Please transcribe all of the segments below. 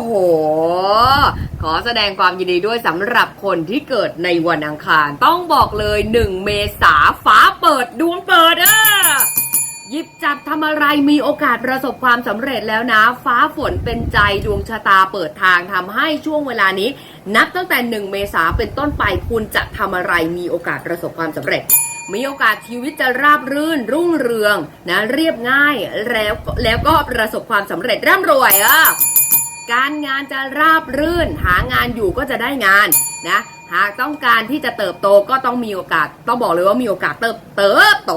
โห ขอแสดงความยินดีด้วยสำหรับคนที่เกิดในวันอังคาร ต้องบอกเลย 1 เมษาฟ้าเปิดดวงเปิดอะหยิบจับทำอะไรมีโอกาสประสบความสำเร็จแล้วนะ ฟ้าฝนเป็นใจดวงชะตาเปิดทางทำให้ช่วงเวลานี้ นับตั้งแต่ 1 เมษาเป็นต้นไปคุณจะทำอะไรมีโอกาสประสบความสำเร็จ มีโอกาสชีวิตจะราบรื่น รุ่งเรืองนะเรียบง่ายแล้วแล้วก็ประสบความสำเร็จร่ำรวยอะ การงานจะราบรื่น หางานอยู่ก็จะได้งานนะหากต้องการที่จะเติบโตก็ต้องมีโอกาส ต้องบอกเลยว่ามีโอกาสเติบเติบโต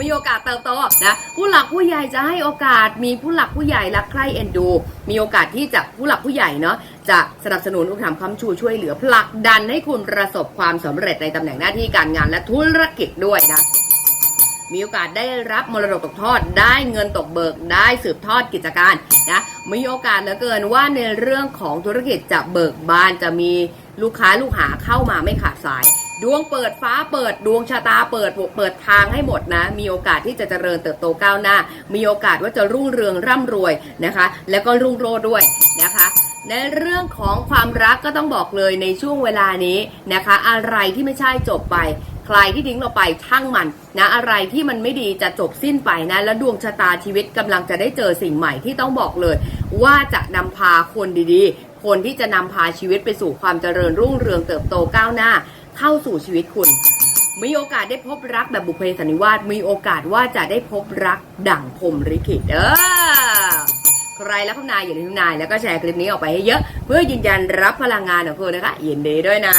มีโอกาสเติบโตนะผู้หลักผู้ใหญ่จะให้โอกาส มีผู้หลักผู้ใหญ่รักใคร่เอ็นดู มีโอกาสที่จะผู้หลักผู้ใหญ่เนาะจะสนับสนุนอุปถัมภ์คำชูช่วยเหลือผลักดันให้คุณประสบความสำเร็จในตำแหน่งหน้าที่การงานและธุรกิจด้วยนะ มีโอกาสได้รับมรดกตกทอด ได้เงินตกเบิก ได้สืบทอดกิจการนะมีโอกาสเหลือเกินว่าในเรื่องของธุรกิจจะเบิกบานจะมีลูกค้าลูกหาเข้ามาไม่ขาดสาย ดวงเปิดฟ้าเปิดดวงชะตาเปิดเปิดทางให้หมดนะ มีโอกาสที่จะเจริญเติบโตก้าวหน้า มีโอกาสว่าจะรุ่งเรืองร่ำรวยนะคะ แล้วก็รุ่งโรจน์ด้วยนะคะในเรื่องของความรักก็ต้องบอกเลยในช่วงเวลานี้นะคะ อะไรที่ไม่ใช่จบไป ใครที่ทิ้งเราไปช่างมันนะอะไรที่มันไม่ดีจะจบสิ้นไปนะ แล้วดวงชะตาชีวิตกำลังจะได้เจอสิ่งใหม่ที่ต้องบอกเลย ว่าจะนำพาคนดีๆ คนที่จะนำพาชีวิตไปสู่ความเจริญรุ่งเรืองเติบโตก้าวหน้า เข้าสู่ชีวิตคุณ มีโอกาสได้พบรักแบบบุพเพสันนิวาสมีโอกาสว่าจะได้พบรักดั่งพรมลิขิตเออใครรักคุณนายอย่าลืมคุณนายแล้วก็แชร์คลิปนี้ออกไปให้เยอะ เพื่อยืนยันรับพลังงานของคุณนะคะยินดีด้วยนะ